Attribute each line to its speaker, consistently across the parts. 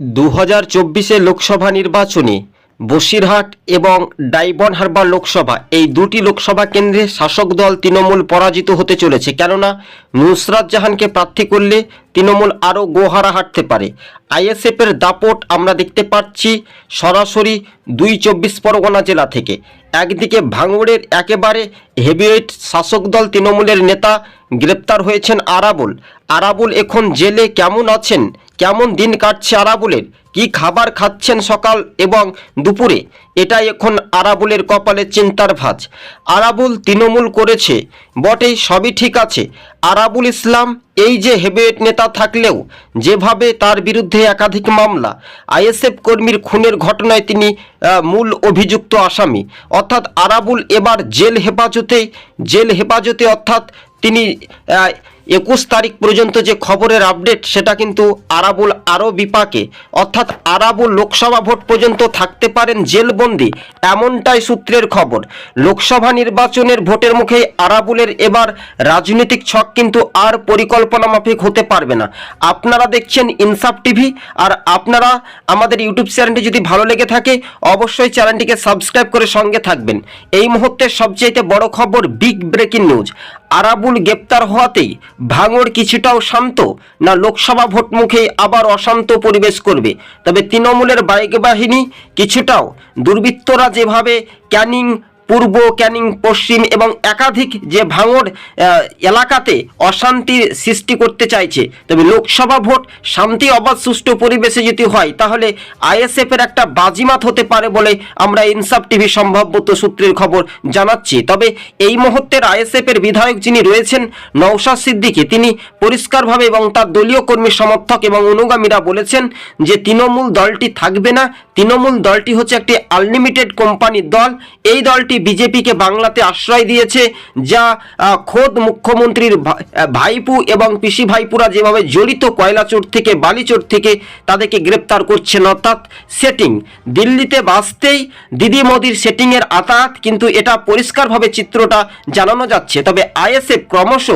Speaker 1: দু হাজার চব্বিশে লোকসভা নির্বাচনে বসিরহাট এবং ডাইবন হারবার লোকসভা, এই দুটি লোকসভা কেন্দ্রে শাসক দল তৃণমূল পরাজিত হতে চলেছে। কেননা, নুসরাত জাহানকে প্রার্থী করলে তৃণমূল আরও গোহারা হাঁটতে পারে। আইএসএফের দাপট আমরা দেখতে পাচ্ছি সরাসরি দুই চব্বিশ পরগনা জেলা থেকে। একদিকে ভাঙড়ের একেবারে হেভিওয়েট শাসক দল তৃণমূলের নেতা গ্রেপ্তার হয়েছেন আরাবুল। আরাবুল এখন জেলে কেমন আছেন? কেমন দিন কাটছে আরাবুলের? কি খাবার খাচ্ছেন সকাল এবং দুপুরে? এটাই এখন আরাবুলের কপালে চিন্তার ভাঁজ। আরাবুল তৃণমূল করেছে, বটেই সবই ঠিক আছে। আরাবুল ইসলাম এই যে হেভিওয়েট নেতা থাকলেও, যেভাবে তার বিরুদ্ধে একাধিক মামলা, আইএসএফ কর্মীর খুনের ঘটনায় তিনি মূল অভিযুক্ত আসামি। অর্থাৎ আরাবুল এবার জেল হেফাজতে জেল হেফাজতে অর্থাৎ তিনি একুশ তারিখ পর্যন্ত যে খবরের আপডেট, সেটা কিন্তু আরাবুল আরও বিপাকে অর্থাৎ আরাবুল লোকসভা ভোট পর্যন্ত থাকতে পারেন জেলবন্দি, এমনটাই সূত্রের খবর। লোকসভা নির্বাচনের ভোটের মুখে আরাবুলের এবার রাজনৈতিক ছক কিন্তু আর পরিকল্পনা মাফিক হতে পারবে না। আপনারা দেখছেন ইনসাফ টিভি, আর আপনারা আমাদের ইউটিউব চ্যানেলটি যদি ভালো লেগে থাকে, অবশ্যই চ্যানেলটিকে সাবস্ক্রাইব করে সঙ্গে থাকবেন। এই মুহূর্তের সবচেয়ে বড় খবর বিগ ব্রেকিং নিউজ আরাবুল গ্রেপ্তার হওয়াতেই ভাঙড় কিছুটাও শান্ত না লোকসভা ভোট মুখে আবার অশান্ত পরিবেশ করবে। তবে তৃণমূলের বাইক বাহিনী কিছুটাও দুর্বৃত্তরা যেভাবে ক্যানিং পূর্ব, ক্যানিং, পশ্চিম এবং একাধিক যে ভাঙড় এলাকাতে অশান্তির সৃষ্টি করতে চাইছে। তবে লোকসভা ভোট শান্তি, অবাধ, সুষ্ঠু পরিবেশে যদি হয়, তাহলে আইএসএফের একটা বাজিমাত হতে পারে বলে আমরা ইনসাফ টিভি সম্ভাব্যত সূত্রের খবর জানাচ্ছি। তবে এই মুহূর্তের আইএসএফের বিধায়ক যিনি রয়েছেন নৌশাদ সিদ্দিকী, তিনি পরিষ্কারভাবে এবং তার দলীয় কর্মী সমর্থক এবং অনুগামীরা বলেছেন যে তৃণমূল দলটি থাকবে না। তৃণমূল দলটি হচ্ছে একটি আনলিমিটেড কোম্পানির দল। এই দলটি বিজেপিকে বাংলাতে আশ্রয় দিয়েছে, যা খোদ মুখ্যমন্ত্রীর ভাইপু এবং পিসি ভাইপুরা যেভাবে জড়িত কয়লাচোর থেকে, বালিচোর থেকে তাদেরকে গ্রেপ্তার করছেন, অর্থাৎ সেটিং। দিল্লিতে বাসতেই দিদি মোদির সেটিংয়ের আতাত, কিন্তু এটা পরিষ্কারভাবে চিত্রটা জানানো যাচ্ছে। তবে আইএসএফ ক্রমশ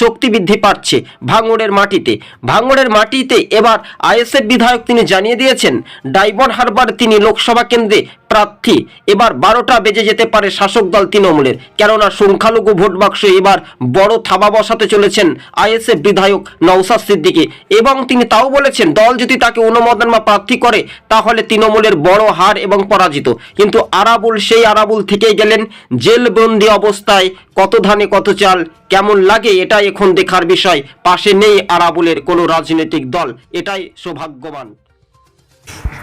Speaker 1: শক্তি বৃদ্ধি পাচ্ছে ভাঙড়ের মাটিতে। ভাঙড়ের মাটিতে এবার আইএসএফ বিধায়ক তিনি জানিয়ে দিয়েছেন ডাইবন হারবার তিনি লোকসভা কেন্দ্রে প্রার্থী। এবার বারোটা বেজে যেতে পারে শাসক দল তৃণমূলের। কেননা সংখ্যালঘু ভোট বাক্সে এবার বড় থাবা বসাতে চলেছেন আইএসএফ বিধায়ক নওসাদ সিদ্দিকী। এবং তিনি তাও বলেছেন, দল যদি তাকে অনুমোদন বা প্রার্থী করে, তাহলে তৃণমূলের বড় হার এবং পরাজিত। কিন্তু আরাবুল, সেই আরাবুল থেকেই গেলেন, জেলবন্দি অবস্থায় কত ধানে কত চাল, কেমন লাগে এটাই এখন দেখার বিষয়। পাশে নেই আরাবুলের কোনো রাজনৈতিক দল। এটাই সৌভাগ্যবান।